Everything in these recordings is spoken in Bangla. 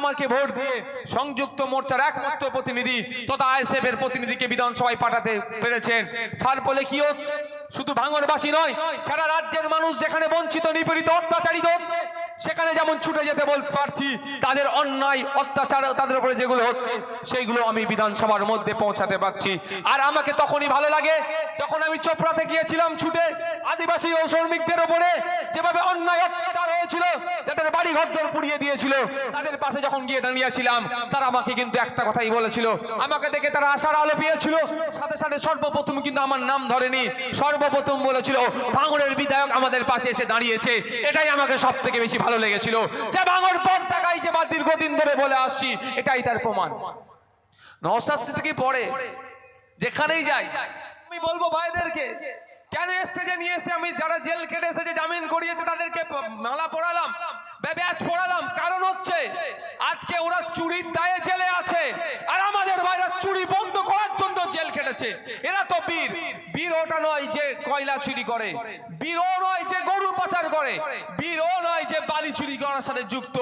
আমাকে ভোট দিয়ে সংযুক্ত মোর্চার একমাত্র প্রতিনিধি তথা আইএসএফ এর প্রতিনিধিকে বিধানসভায় পাঠাতে পেরেছেন। সার বলে কি শুধু ভাঙরবাসী নয়, সারা রাজ্যের মানুষ যেখানে বঞ্চিত, নিপীড়িত, অত্যাচারিত সেখানে যেমন ছুটে যেতে বলতে পারছি, তাদের অন্যায়, অত্যাচার, তাদের উপরে যেগুলো হচ্ছে, সেইগুলো আমি বিধানসভার মধ্যে পৌঁছাতে পারছি। আর আমাকে তখনই ভালো লাগে যখন আমি চোপড়াতে গিয়েছিলাম ছুটে আদিবাসী ও শ্রমিকদের উপরে। যেভাবে অন্যায়, অত্যাচার হয়েছিল, যাদের বাড়ি ঘর পুড়িয়ে দিয়েছিল, তাদের পাশে যখন গিয়ে দাঁড়িয়েছিলাম, তারা আমাকে কিন্তু একটা কথাই বলেছিল। আমাকে দেখে তারা আশার আলো পেয়েছিল। সাথে সাথে সর্বপ্রথম কিন্তু আমার নাম ধরেনি। সর্বপ্রথম বলেছিল, ভাঙড়ের বিধায়ক আমাদের পাশে এসে দাঁড়িয়েছে। এটাই আমাকে সব থেকে বেশি ভালো লেগেছিল। যে বাঙর টাকাই যে বা দীর্ঘদিন ধরে বলে আসছি, এটাই তার প্রমাণ। নশাস্তি থেকে পড়ে, যেখানেই যাই আমি বলব ভাইদেরকে কেন স্টেজে নিয়ে এসে আমি যারা জেল কেটে এসেছে, জামিন করিয়েছে, তাদেরকে মালা পড়ালাম ব্যাচ পড়ালাম কারণ হচ্ছে, আজকে ওরা চুরির দায়ে জেলে আছে। আর আমাদের ভাইরা চুরি বন্ধ করার জন্য জেল কেটেছে। এরা তো বীর। বীর ওটা নয় যে কয়লা চুরি করে। বীর ও নয় যে গরু পাচার করে। বীর ও নয় যে বালি চুরি করার সাথে যুক্ত।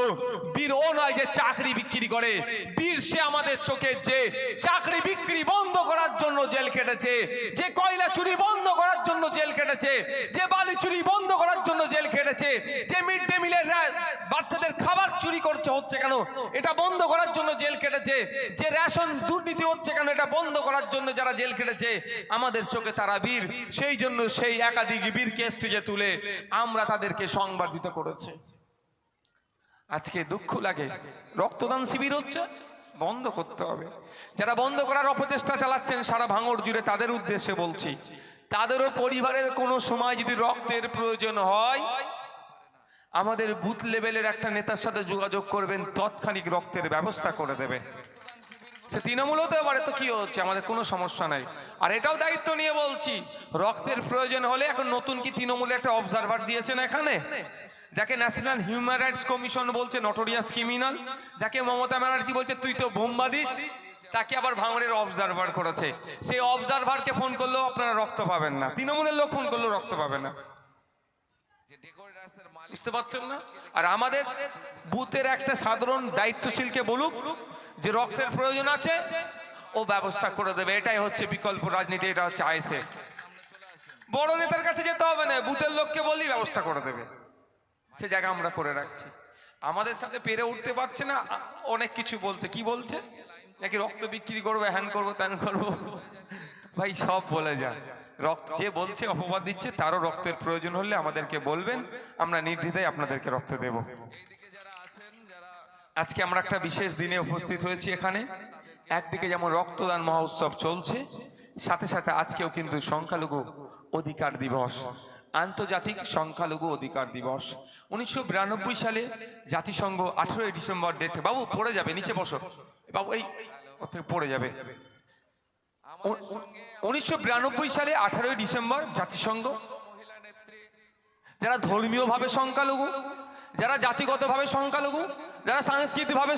বীর ও নয় যে চাকরি বিক্রি করে। বীর সে আমাদের চোখে যে চাকরি বিক্রি বন্ধ করার জন্য জেল কেটেছে। যে কয়লা চুরি বন্ধ করার জন্য জেল কেটেছে যে বালি চুরি বন্ধ করার জন্য জেল কেটেছে যে মিড ডে মিলের বাচ্চাদের খাবার চুরি করছে হচ্ছে কেন? এটা বন্ধ করার জন্য জেল কেটেছে যে রেশন দুর্নীতি হচ্ছে কেন? এটা বন্ধ করার জন্য যারা জেল কেটেছে আমাদের চোখে তারা বীর। সেই জন্য সেই একাধিক বীরকে স্টেজে তুলে আমরা তাদেরকে সংবর্ধিত করেছে। আজকে দুঃখ লাগে। রক্তদান শিবির হচ্ছে, বন্ধ করতে হবে। যারা বন্ধ করার অপচেষ্টা চালাচ্ছেন, সারা ভাঙড় জুড়ে তাদের উদ্দেশ্যে বলছি তাদেরও পরিবারের কোনো সময় যদি রক্তের প্রয়োজন হয়, আমাদের বুথ লেভেলের একটা নেতার সাথে যোগাযোগ করবেন, তৎক্ষণিক রক্তের ব্যবস্থা করে দেবে সে তৃণমূল হতে পারে তো কি হচ্ছে, আমাদের কোনো সমস্যা নাই। আর এটাও দায়িত্ব নিয়ে বলছি, রক্তের প্রয়োজন হলে এখন নতুন কি তৃণমূলে একটা অবজারভার দিয়েছেন এখানে? যাকে ন্যাশনাল হিউম্যান রাইটস কমিশন বলছে নটোরিয়াস ক্রিমিনাল যাকে মমতা ব্যানার্জি বলছে, তুই তো বোম্বা দিস তাকে আবার ভাঙড়ের অবজারভার করেছে। সেই অবজারভারকে ফোন করলেও আপনারা রক্ত পাবেন না। তৃণমূলের লোক ফোন করলেও রক্ত পাবে না। বুঝতে পারছেন না? আর আমাদের বুথের একটা সাধারণ দায়িত্বশীলকে বলুক যে রক্তের প্রয়োজন আছে ও ব্যবস্থা করে দেবে। এটাই হচ্ছে বিকল্প রাজনীতি এটা হচ্ছে আইসে বড় নেতার কাছে যেতে হবে না বুথের লোককে বলি ব্যবস্থা করে দেবে। সে জায়গা আমরা করে রাখছি। আমাদের সাথে পেরে উঠতে পারছে না অনেক কিছু বলছে। কি বলছে? নাকি রক্ত বিক্রি করব হ্যান করব ত্যান করব? ভাই সব বলে যায় রক্ত যে বলছে অপবাদ দিচ্ছে তারও রক্তের প্রয়োজন হলে আমাদেরকে বলবেন আমরা নির্দ্বিধায় আপনাদেরকে রক্ত দেব। আজকে আমরা একটা বিশেষ দিনে উপস্থিত হয়েছি এখানে। একদিকে যেমন রক্তদান মহোৎসব চলছে সাথে সাথে আজকেও কিন্তু সংখ্যালঘু অধিকার দিবস। আন্তর্জাতিক সংখ্যালঘু অধিকার দিবস। উনিশশো বিরানব্বই সালে জাতিসংঘ আঠেরোই ডিসেম্বর ডেট। বাবু, পড়ে যাবে, নিচে বসো। বাবু, এই পড়ে যাবে। উনিশশো বিরানব্বই সালে আঠারোই ডিসেম্বর জাতিসংঘ। যারা ধর্মীয়ভাবে সংখ্যালঘু, যারা জাতিগতভাবে সংখ্যালঘু, যারা সাংস্কৃতিকভাবে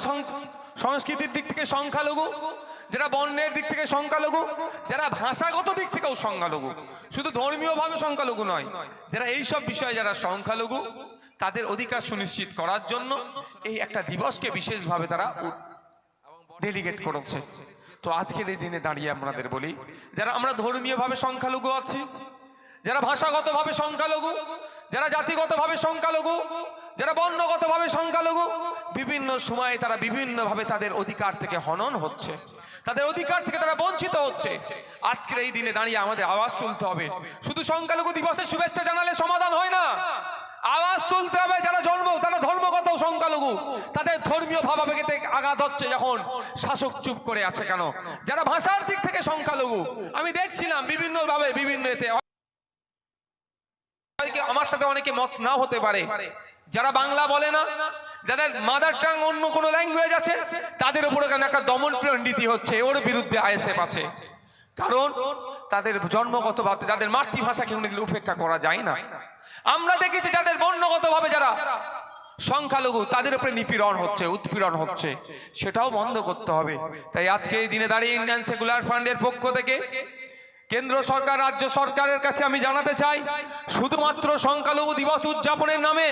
সংস্কৃতির দিক থেকে সংখ্যালঘু যারা বর্ণের দিক থেকে সংখ্যালঘু, যারা ভাষাগত দিক থেকেও সংখ্যালঘু, শুধু ধর্মীয়ভাবে সংখ্যালঘু নয়, যারা এই সব বিষয়ে যারা সংখ্যালঘু, তাদের অধিকার সুনিশ্চিত করার জন্য এই একটা দিবসকে বিশেষভাবে তারা ডেলিগেট করেছে। তো আজকের এই দিনে দাঁড়িয়ে আপনাদের বলি, যারা আমরা ধর্মীয়ভাবে সংখ্যালঘু আছি, যারা ভাষাগতভাবে সংখ্যালঘু, যারা জাতিগতভাবে সংখ্যালঘু যারা বর্ণগতভাবে সংখ্যালঘু, বিভিন্ন সময়ে তারা বিভিন্নভাবে তাদের অধিকার থেকে হনন হচ্ছে। তাদের অধিকার থেকে তারা বঞ্চিত হচ্ছে। আজকের এই দিনে দাঁড়িয়ে আমাদের আওয়াজ তুলতে হবে। শুধু সংখ্যালঘু দিবসের শুভেচ্ছা জানালে সমাধান হয় না। আওয়াজ তুলতে হবে যারা জন্ম তারা ধর্মগত সংখ্যালঘু, তাদের ধর্মীয় ভাবাবেগেতে আঘাত হচ্ছে যখন শাসক চুপ করে আছে কেন? যারা ভাষার দিক থেকে সংখ্যালঘু, আমি দেখছিলাম বিভিন্ন ভাবে বিভিন্ন এতে আমার সাথে অনেকে মত নাও হতে পারে। যারা বাংলা বলে না, যাদের মাদার টাং অন্য কোনো ল্যাঙ্গুয়েজ আছে, তাদের উপরে কেন একটা দমন পীড়ন নীতি হচ্ছে, ওর বিরুদ্ধে আইএসএফ আছে। কারণ তাদের জন্মগত জন্মগতভাবে তাদের মাতৃভাষাকে কোনোদিন উপেক্ষা করা যায় না। আমরা দেখেছি যাদের বর্ণগতভাবে যারা সংখ্যালঘু, তাদের উপরে নিপীড়ন হচ্ছে, উৎপীড়ন হচ্ছে। সেটাও বন্ধ করতে হবে। তাই আজকে এই দিনে দাঁড়িয়ে ইন্ডিয়ান সেকুলার ফান্ডের পক্ষ থেকে কেন্দ্র সরকার, রাজ্য সরকারের কাছে আমি জানাতে চাই, শুধুমাত্র সংখ্যালঘু দিবস উদযাপনের নামে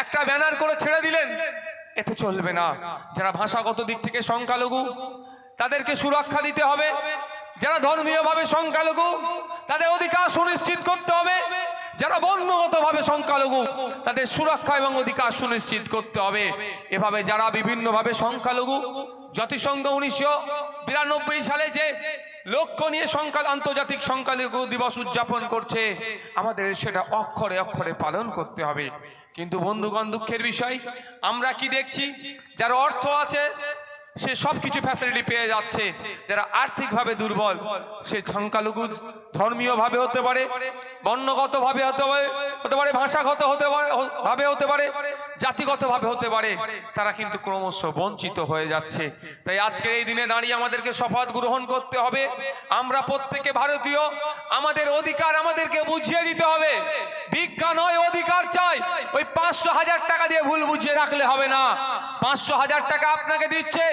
একটা ব্যানার করে ছেড়ে দিলেন। এতে চলবে না। যারা ভাষাগত দিক থেকে সংখ্যালঘু, তাদেরকে সুরক্ষা দিতে হবে। যারা ধর্মীয়ভাবে সংখ্যালঘু, তাদের অধিকার সুনিশ্চিত করতে হবে। যারা বর্ণগতভাবে সংখ্যালঘু, তাদের সুরক্ষা এবং অধিকার সুনিশ্চিত করতে হবে। এভাবে যারা বিভিন্নভাবে সংখ্যালঘু, জাতিসংঘ উনিশশো বিরানব্বই সালে যে লক্ষ্য নিয়ে সংখ্যা আন্তর্জাতিক সংখ্যালঘু দিবস উদযাপন করছে। আমাদের সেটা অক্ষরে অক্ষরে পালন করতে হবে। কিন্তু বন্ধুগণ, দুঃখের বিষয়, আমরা কি দেখছি? যার অর্থ আছে সে সব কিছু ফ্যাসিলিটি পেয়ে যাচ্ছে। যারা আর্থিকভাবে দুর্বল, সে সংখ্যালঘু, ধর্মীয়ভাবে হতে পারে, বর্ণগতভাবে হতে পারে হতে পারে, ভাষাগত হতে পারে, ভাবে হতে পারে, জাতিগতভাবে হতে পারে, তারা কিন্তু ক্রমশ বঞ্চিত হয়ে যাচ্ছে। তাই আজকের এই দিনে দাঁড়িয়ে আমাদেরকে শপথ গ্রহণ করতে হবে। আমরা প্রত্যেকে ভারতীয়, আমাদের অধিকার আমাদেরকে বুঝিয়ে দিতে হবে। বিজ্ঞান নয় অধিকার চাই। ওই পাঁচশো হাজার টাকা দিয়ে ভুল বুঝিয়ে রাখলে হবে না। পাঁচশো হাজার টাকা আপনাকে দিচ্ছে।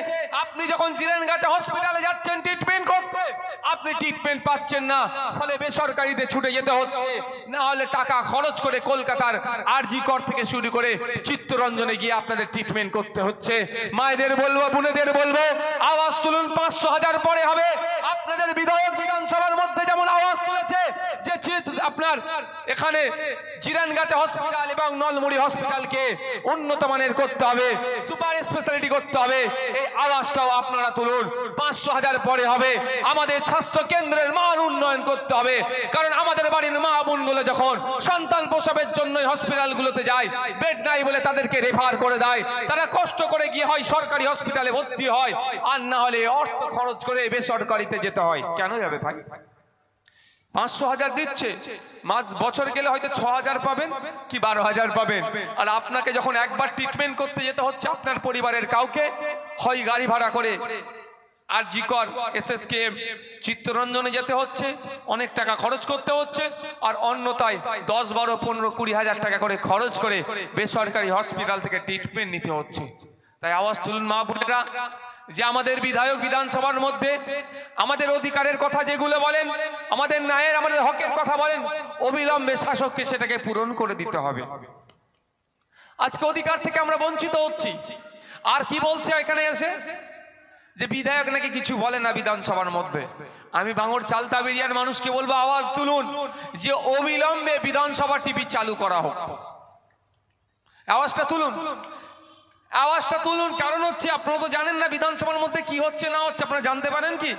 আপনি যখন জিরেনগাছা হসপিটালে যাচ্ছেন ট্রিটমেন্ট করতে, আপনি ট্রিটমেন্ট পাচ্ছেন না। ফলে বেসরকারিতে ছুটে যেতে হচ্ছে। না হলে টাকা খরচ করে কলকাতার আরজি কর থেকে শুরু করে চিত্তরঞ্জনে গিয়ে আপনাদের ট্রিটমেন্ট করতে হচ্ছে। মায়েদের বলব, বোনেদের বলব, আওয়াজ তুলুন, পাঁচশো হাজার পরে হবে। আপনাদের বিধায়ক বিধানসভার মধ্যে যেমন আওয়াজ তুলেছে, যে আপনার এখানে জিরানগাছা হসপিটাল এবং নলমুড়ি হসপিটালকে উন্নত মানের করতে হবে, সুপার স্পেশালিটি করতে হবে। এই আওয়াজটাও আপনারা তুলুন, পাঁচশো হাজার পরে হবে। আমাদের স্বাস্থ্য কেন্দ্রের মান উন্নয়ন করতে হবে, কারণ আমাদের বাড়ির মা বোনগুলো যখন সন্তান প্রসবের জন্য হসপিটালগুলোতে যায় বেড নাই বলে তাদেরকে রেফার করে দেয়, তারা কষ্ট করে গিয়ে হয় সরকারি হসপিটালে ভর্তি হয়, আর না হলে অর্থ খরচ করে বেসরকারিতে যেতে হয়। কেন যাবে ভাই? পাঁচশো হাজার দিচ্ছে। মাস, বছর গেলে হয়তো ছ হাজার পাবেন, কি বারো হাজার পাবেন। আর আপনাকে যখন একবার ট্রিটমেন্ট করতে যেতে হচ্ছে, আপনার পরিবারের কাউকে, হয় গাড়ি ভাড়া করে। আর জিকর এস এস কে চিত্তরঞ্জনে যেতে হচ্ছে, অনেক টাকা খরচ করতে হচ্ছে, আর অন্যতায় দশ বারো পনেরো কুড়ি হাজার টাকা করে খরচ করে বেসরকারি হসপিটাল থেকে ট্রিটমেন্ট নিতে হচ্ছে। তাই আওয়াজ তুলুন মা বোনেরা যে আমাদের বিধায়ক বিধানসভার মধ্যে আমাদের অধিকারের কথা যেগুলো বলেন, আমাদের ন্যায়ের, আমাদের হকের কথা বলেন, অবিলম্বে শাসককে সেটাকে পূরণ করে দিতে হবে। আজকে অধিকার থেকে আমরা বঞ্চিত হচ্ছি। আর কি বলছে এখানে এসে? যে বিধায়ক নাকি কিছু বলে না বিধানসভার মধ্যে। আমি বাঙর চালতা বেরিয়ার মানুষকে বলব, আওয়াজ তুলুন, যে অবিলম্বে বিধানসভা টিভি চালু করা হোক। আওয়াজটা তুলুন। আওয়াজটা তুলুন, কারণ হচ্ছে আপনারা তো জানেন না বিধানসভার মধ্যে কি হচ্ছে, না হচ্ছে, আপনারা জানতে পারেন কি?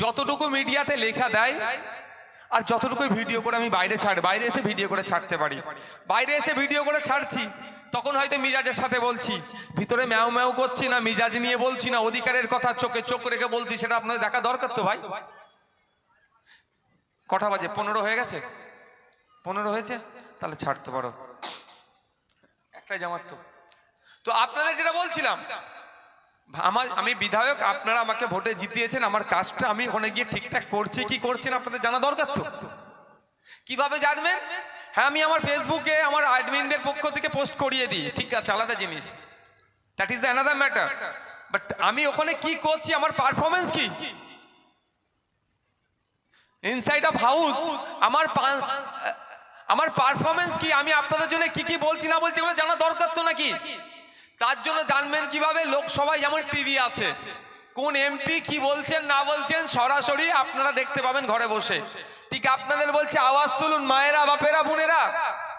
যতটুকু মিডিয়াতে লেখা দেয় আর যতটুকু ভিডিও করে আমি বাইরে ছাড়, বাইরে এসে ভিডিও করে ছাড়তে পারি। বাইরে এসে ভিডিও করে ছাড়ছি, তখন হয়তো মিজাজের সাথে বলছি, ভিতরে ম্যাও ম্যাও করছি না, মিজাজ নিয়ে বলছি না, অধিকারের কথা চোখে চোখ রেখে বলছি, সেটা আপনাদের দেখা দরকার তো ভাই? কটা বাজে? পনেরো হয়ে গেছে? পনেরো হয়েছে? তাহলে ছাড়তে পারো। একটাই জামাত তো। তো আপনাদের যেটা বলছিলাম, আমার, আমি বিধায়ক, আপনারা আমাকে ভোটে জিতিয়েছেন, আমার কাজটা আমি ওখানে গিয়ে ঠিকঠাক করছি, কি করছেন আপনাদের জানা দরকার তো? কীভাবে জানবেন? হ্যাঁ আমি আমার ফেসবুকে আমার অ্যাডমিনদের পক্ষ থেকে পোস্ট করিয়ে দিই, ঠিক আছে, আলাদা জিনিস। That is another matter but আমি ওখানে কি করছি, আমার পারফরমেন্স কি? ইনসাইড অফ হাউস আমার আমার পারফরমেন্স কি? আমি আপনাদের জন্য কি কি বলছি, না বলছি, এগুলো জানা দরকার তো নাকি? তার জন্য জানবেন কীভাবে লোকসভায় যেমন টিভি আছে। কোন এমপি কি বলছেন, না বলছেন, সরাসরি আপনারা দেখতে পাবেন ঘরে বসে। ঠিক আপনাদের বলছে, আওয়াজ তুলুন, মায়েরা, বাপেরা, বোনেরা।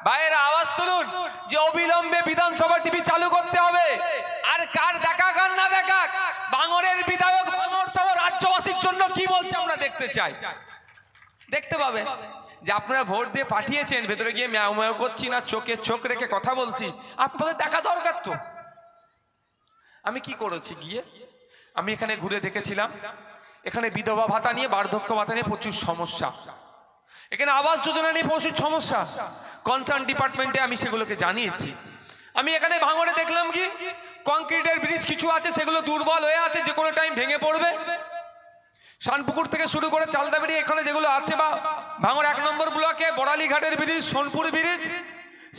ভাইয়েরা, আওয়াজ তুলুন যে অবিলম্বে বিধানসভা টিভি চালু করতে হবে। আর কার দেখা কার না দেখা বাঙরের বিধায়ক সহ রাজ্যবাসীর জন্য কি বলছে আমরা দেখতে চাই। দেখতে পাবেন যে আপনারা ভোট দিয়ে পাঠিয়েছেন, ভেতরে গিয়ে ম্যাও ম্যাও করছি না, চোখে চোখ রেখে কথা বলছি। আপনাদের দেখা দরকার তো। আমি কি করেছি গিয়ে? আমি এখানে ঘুরে দেখেছিলাম, এখানে বিধবা ভাতা নিয়ে, বার্ধক্য ভাতা নিয়ে প্রচুর সমস্যা। এখানে আবাস যোজনা নিয়ে প্রচুর সমস্যা। কনসার্ন ডিপার্টমেন্টে আমি সেগুলোকে জানিয়েছি। আমি এখানে ভাঙড়ে দেখলাম কি কংক্রিটের ব্রিজ কিছু আছে, সেগুলো দুর্বল হয়ে আছে, যে কোনো টাইম ভেঙে পড়বে। শানপুকুর থেকে শুরু করে চালদাবেড়ি এখানে যেগুলো আছে বা ভাঙর এক নম্বর ব্লকে বড়ালি ঘাটের ব্রিজ, সোনপুর ব্রিজ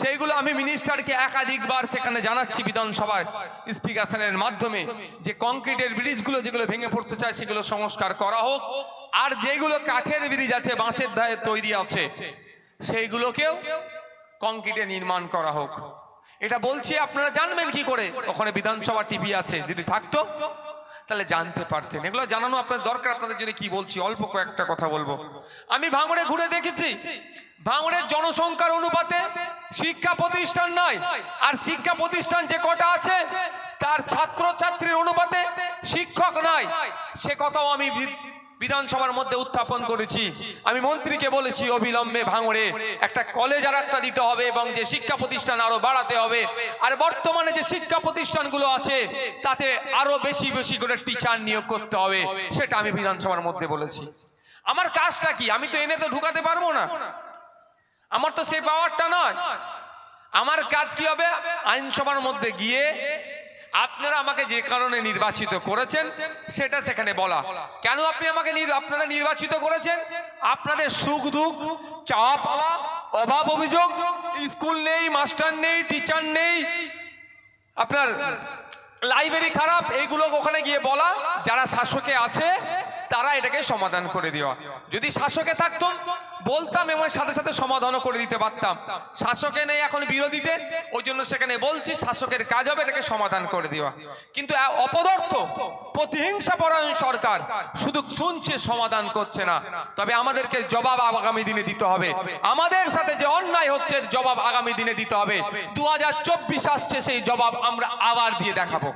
সেইগুলো আমি মিনিস্টারকে একাধিকবার সেখানে জানাচ্ছি বিধানসভায় স্পিকাশনের মাধ্যমে, যে কংক্রিটের ব্রিজগুলো যেগুলো ভেঙে পড়তে চায় সেগুলো সংস্কার করা হোক, আর যেগুলো কাঠের ব্রিজ আছে, বাঁশের ধারে তৈরি আছে, সেইগুলোকেও কংক্রিটে নির্মাণ করা হোক। এটা বলছি, আপনারা জানবেন কি করে? ওখানে বিধানসভা টিভি আছে, যদি থাকতো। তাহলে জানতে পারতেন। এগুলো জানানো আপনার দরকার, আপনাদের জন্য কি বলছি? অল্প কয়েকটা কথা বলব। আমি ভাঙড়ে ঘুরে দেখেছি। ভাঙড়ের জনসংখ্যার অনুপাতে শিক্ষা প্রতিষ্ঠান নয়, আর শিক্ষা প্রতিষ্ঠান যে কটা আছে, তার ছাত্র ছাত্রীর অনুপাতে শিক্ষক নয়। সে কথাও আমি বিধানসভার মধ্যে উত্থাপন করেছি। আমি মন্ত্রীকে বলেছি, অবিলম্বে ভাঙড়ে একটা কলেজ আর একটা দিতে হবে এবং যে শিক্ষা প্রতিষ্ঠান আরও বাড়াতে হবে। আর বর্তমানে যে শিক্ষা প্রতিষ্ঠানগুলো আছে, তাতে আরও বেশি বেশি করে টিচার নিয়োগ করতে হবে, সেটা আমি বিধানসভার মধ্যে বলেছি। আমার কাজটা কি? আমি তো এনে তো ঢুকাতে পারব না। আমার তো সেই পাওয়ারটা নয়। আমার কাজ কি হবে? আইনসভার মধ্যে গিয়ে আপনারা আমাকে যে কারণে নির্বাচিত করেছেন, সেটা সেখানে বলা। কেন আপনি আমাকে নির- আপনারা নির্বাচিত করেছেন? আপনাদের সুখ দুঃখ চাওয়া পাওয়া অভাব অভিযোগ, স্কুল নেই, মাস্টার নেই, টিচার নেই, আপনার লাইব্রেরি খারাপ, এইগুলো ওখানে গিয়ে বলা। যারা শাসকে আছে তারা এটাকে সমাধান করে দেওয়া যদি শাসকে থাকতাম, বলতাম এবং সাথে সাথে সমাধানও করে দিতে পারতাম। শাসকে নেই এখন বিরোধীতে ওই জন্য সেখানে বলছি শাসকের কাজ হবে এটাকে সমাধান করে দেওয়া কিন্তু অপদার্থ, প্রতিহিংসা পরায়ণ সরকার শুধু শুনছে, সমাধান করছে না। তবে আমাদেরকে জবাব আগামী দিনে দিতে হবে। আমাদের সাথে যে অন্যায় হচ্ছে জবাব আগামী দিনে দিতে হবে। দু হাজার চব্বিশ আসছে, সেই জবাব আমরা আবার দিয়ে দেখাবো।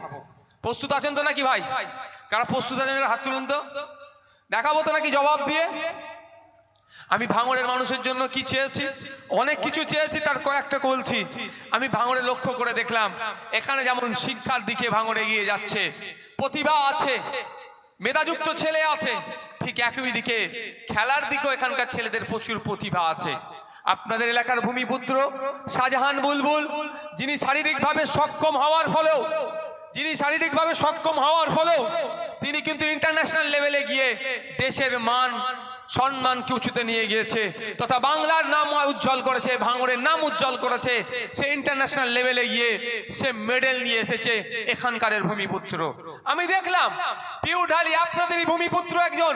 প্রস্তুত আছেন তো নাকি ভাই? কারা প্রস্তুত আছেন হাত তুলুন তো। দেখাবো তো নাকি জবাব দিয়ে? আমি ভাঙড়ের মানুষের জন্য কি চেয়েছি? অনেক কিছু চেয়েছি, তার কয়েকটা বলছি। আমি ভাঙড়ে লক্ষ্য করে দেখলাম, এখানে যেমন শিক্ষার দিকে ভাঙড়ে এগিয়ে যাচ্ছে, প্রতিভা আছে, মেধাযুক্ত ছেলে আছে, ঠিক একই দিকে খেলার দিকেও এখানকার ছেলেদের প্রচুর প্রতিভা আছে। আপনাদের এলাকার ভূমিপুত্র শাহজাহান বুলবুল, যিনি শারীরিকভাবে সক্ষম হওয়ার ফলেও যিনি শারীরিকভাবে সক্ষম হওয়ার ফলেও তিনি কিন্তু ইন্টারন্যাশনাল লেভেলে গিয়ে দেশের মান সম্মানকে উঁচুতে নিয়ে গিয়েছে, তথা বাংলার নাম উজ্জ্বল করেছে, ভাঙড়ের নাম উজ্জ্বল করেছে, সে ইন্টারন্যাশনাল লেভেলে গিয়ে সে মেডেল নিয়ে এসেছে এখানকারের ভূমিপুত্র। আমি দেখলাম, পিউ ঢালি আপনাদেরই ভূমিপুত্র একজন,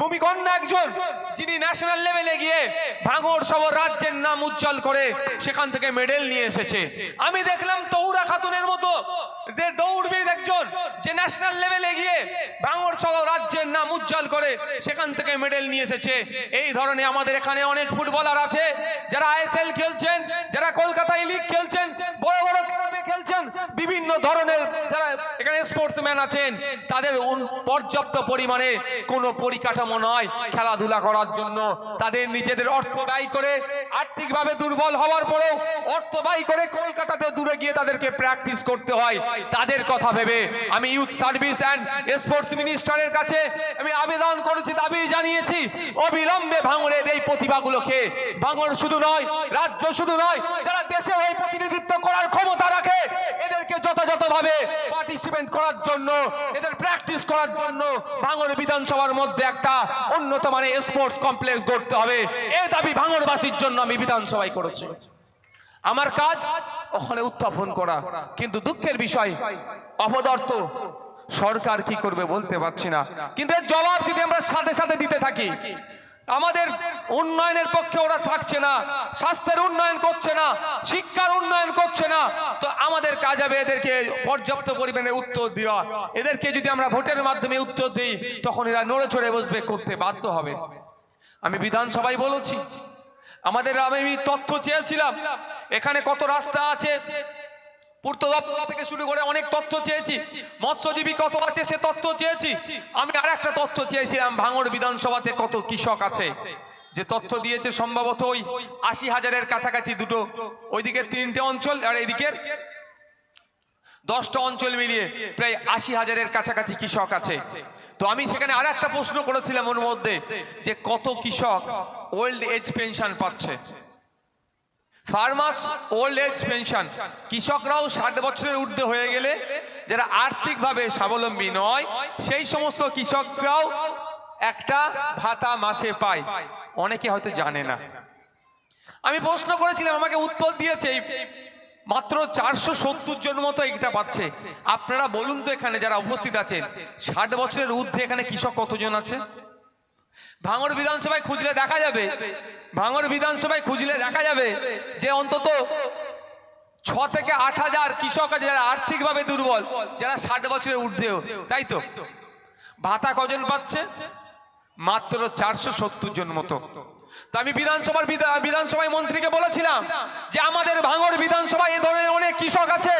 ভূমিকন্যা একজন, যিনি ন্যাশনাল লেভেলে গিয়ে ভাঙড় সহ রাজ্যের নাম উজ্জ্বল করে সেখান থেকে মেডেল নিয়ে এসেছে। আমি দেখলাম তৌরা খাতুনের মতো যে দৌড়বিদ একজন যে ন্যাশনাল লেভেলে গিয়ে ভাঙর চলো রাজ্যের নাম উজ্জ্বল করে সেখান থেকে মেডেল নিয়ে এসেছে। এই ধরনের আমাদের এখানে অনেক ফুটবলার আছে, যারা আইএসএল খেলছেন, যারা কলকাতায় লিগ খেলছেন, বড় বড় খেলছেন বিভিন্ন ধরনের যারা এখানে স্পোর্টসম্যান আছেন, তাদের পর্যাপ্ত পরিমাণে কোনো পরিকাঠামো নয় খেলাধুলা করার জন্য। তাদের নিজেদের অর্থ ব্যয় করে আর্থিকভাবে দুর্বল হওয়ার পরেও অর্থ ব্যয় করে কলকাতাতে দূরে গিয়ে তাদেরকে প্র্যাকটিস করতে হয়। তাদের কথা ভেবে আমি ইউথ সার্ভিস অ্যান্ড স্পোর্টস মিনিস্টারের কাছে আমি আবেদন করেছি, দাবি জানিয়েছি। অবিলম্বে ভাঙড়ের এই প্রতিভাগুলোকে ভাঙড় শুধু নয়, রাজ্য শুধু নয়, যারা দেশে ওই প্রতিনিধিত্ব করার ক্ষমতা রাখে এদেরকে যথাযথভাবে পার্টিসিপেট করার জন্য, এদের প্র্যাকটিস করার জন্য ভাঙড় বিধানসভার মধ্যে একটা উন্নত মানের স্পোর্টস কমপ্লেক্স গড়তে হবে। এ দাবি ভাঙড়বাসীর জন্য আমি বিধানসভায় করেছি। আমার কাজ ওখানে উত্থাপন করা। কিন্তু দুঃখের বিষয়, অপদার্থ সরকার কি করবে বলতে পারছি না। কিন্তু জবাব যদি আমরা সাথে সাথে দিতে থাকি আমাদের উন্নয়নের পক্ষে ওরা থাকছে না, স্বাস্থ্যের উন্নয়ন করছে না, শিক্ষার উন্নয়ন করছে না। তো আমাদের কাজ হবে এদেরকে পর্যাপ্ত পরিমাণে উত্তর দেওয়া। এদেরকে যদি আমরা ভোটের মাধ্যমে উত্তর দিই, তখন এরা নড়ে চড়ে বসবে, করতে বাধ্য হবে। আমি বিধানসভায় বলেছি, আমাদের আমি তথ্য চেয়েছিলাম, এখানে কত রাস্তা আছে পূর্ত দপ্তর থেকে শুরু করে অনেক তথ্য চেয়েছি। মৎস্যজীবী কত আছে সে তথ্য চেয়েছি। আমি আর একটা তথ্য চেয়েছিলাম, ভাঙড় বিধানসভাতে কত কৃষক আছে। যে তথ্য দিয়েছে সম্ভবত ওই আশি হাজারের কাছাকাছি দুটো। ওইদিকের তিনটে অঞ্চল আর এদিকের দশটা অঞ্চল মিলিয়ে প্রায় আশি হাজারের কাছাকাছি কৃষক আছে। তো আমি সেখানে আর একটা প্রশ্ন করেছিলাম ওর মধ্যে যে কত কৃষক ওল্ড এজ পেনশন পাচ্ছে। ফার্মার্স ওল্ড এজ পেনশন কৃষকরাও ষাট বছরের ঊর্ধ্বে হয়ে গেলে, যারা আর্থিকভাবে স্বাবলম্বী নয়, সেই সমস্ত কৃষকরাও একটা ভাতা মাসে পায়। অনেকে হয়তো জানে না। আমি প্রশ্ন করেছিলাম, আমাকে উত্তর দিয়েছে, মাত্র চারশো সত্তর জন মতো এটা পাচ্ছে। আপনারা বলুন তো এখানে যারা উপস্থিত আছেন, ষাট বছরের ঊর্ধ্বে এখানে কৃষক কতজন আছে? ভাঙড় বিধানসভায় খুঁজলে দেখা যাবে ভাঙড় বিধানসভায় খুঁজলে দেখা যাবে যে অন্তত ছ থেকে আট হাজার কৃষক আছে যারা আর্থিকভাবে দুর্বল, যারা ষাট বছরের ঊর্ধ্বেও, তাই তো? ভাতা কজন পাচ্ছে? মাত্র চারশো সত্তর জন মতো। তো আমি বিধানসভার বিধানসভায় মন্ত্রীকে বলেছিলাম যে আমাদের ভাঙড় বিধানসভায় এ ধরনের অনেক কৃষক আছে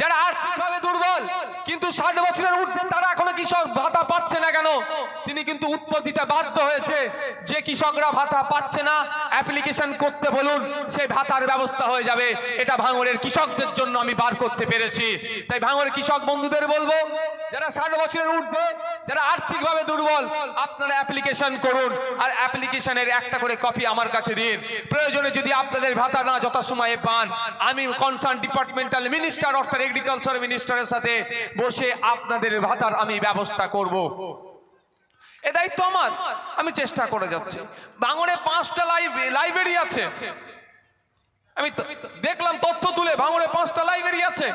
যারা আর্থিকভাবে দুর্বল, কিন্তু ষাট বছরের ঊর্ধ্বে তারা এখনও কৃষক ভাতা পাচ্ছে না কেন? তিনি কিন্তু উত্তর দিতে বাধ্য হয়েছে যে কৃষকরা ভাতা পাচ্ছে না অ্যাপ্লিকেশন করতে বলুন সেই ভাতার ব্যবস্থা হয়ে যাবে। এটা ভাঙড়ের কৃষকদের জন্য আমি বার করতে পেরেছি। তাই ভাঙড়ের কৃষক বন্ধুদের বলব, যারা ষাট বছরের ঊর্ধ্বে, যারা আর্থিকভাবে দুর্বল, আপনারা অ্যাপ্লিকেশন করুন আর অ্যাপ্লিকেশনের একটা করে কপি আমার কাছে দিন। প্রয়োজনে যদি আপনাদের ভাতা না যথাসময়ে পান, আমি কনসার্ন ডিপার্টমেন্টাল মিনিস্টার অর্থাৎ এগ্রিকালচার মিনিস্টারের সাথে বসে আপনাদের ভাতার আমি ব্যবস্থা করব। এ দায়িত্ব আমার। আমি চেষ্টা করে যাচ্ছি। বাঙরে পাঁচটা লাইব্রেরি আছে। আমি দেখলাম তথ্য তুলে ভাঙড়ে পাঁচটা লাইব্রেরি আছে।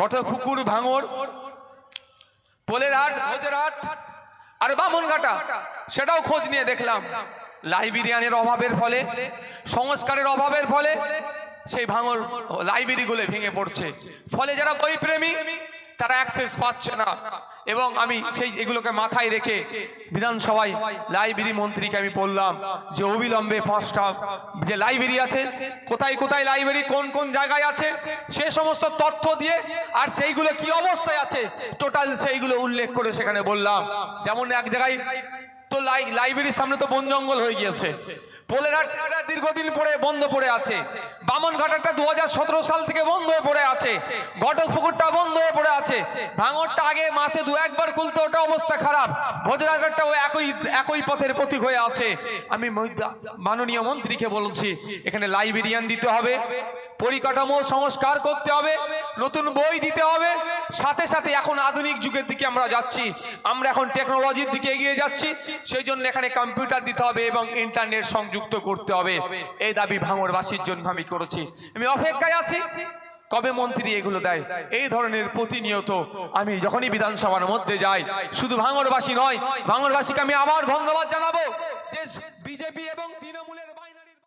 ঘটপুকুর ভাঙড় পোলেরহাট, ভোজেরহাট, আর বামনঘাটা। সেটাও খোঁজ নিয়ে দেখলাম। লাইব্রেরিয়ানের অভাবের ফলে, সংস্কারের অভাবের ফলে সেই ভাঙর লাইব্রেরিগুলো ভেঙে পড়ছে। ফলে যারা বইপ্রেমী তারা অ্যাক্সেস পাচ্ছে না। এবং আমি সেই এগুলোকে মাথায় রেখে বিধানসভায় লাইব্রেরি মন্ত্রীকে আমি বললাম যে, অবিলম্বে পাঁচটা যে লাইব্রেরি আছে, কোথায় কোথায় লাইব্রেরি, কোন কোন জায়গায় আছে, সে সমস্ত তথ্য দিয়ে আর সেইগুলো কি অবস্থায় আছে, টোটাল সেইগুলো উল্লেখ করে সেখানে বললাম। যেমন এক জায়গায় তো লাই- লাইব্রেরির সামনে তো বন জঙ্গল হয়ে গিয়েছে। পোলেরহাটটা দীর্ঘদিন পরে বন্ধ পড়ে আছে। বামনঘাটাটা দু হাজার সাল থেকে বন্ধ হয়ে পড়ে আছে। ঘটক পুকুরটা বন্ধ হয়ে পড়ে আছে। ভাঙরটা আগে মাসে দু একবার খুলতে, ওটা অবস্থা খারাপ। ভোজরাঘাটটাও একই একই পথের প্রতীক হয়ে আছে। আমি মাননীয় মন্ত্রীকে বলছি, এখানে লাইব্রেরিয়ান দিতে হবে। পরিকাঠামো সংস্কার করতে হবে। নতুন বই দিতে হবে। সাথে সাথে এখন আধুনিক যুগের দিকে আমরা যাচ্ছি। আমরা এখন টেকনোলজির দিকে এগিয়ে যাচ্ছি। সেই জন্য এখানে কম্পিউটার দিতে হবে এবং ইন্টারনেট সংযুক্ত করতে হবে। এই দাবি ভাঙরবাসীর জন্য আমি করেছি। আমি অপেক্ষায় আছি। কবে মন্ত্রী এগুলো দেয়? এই ধরনের প্রতিনিয়ত আমি যখনই বিধানসভার মধ্যে যাই, শুধু ভাঙরবাসী নয়, ভাঙরবাসীকে আমি আবার ধন্যবাদ জানাব যে বিজেপি এবং তৃণমূলের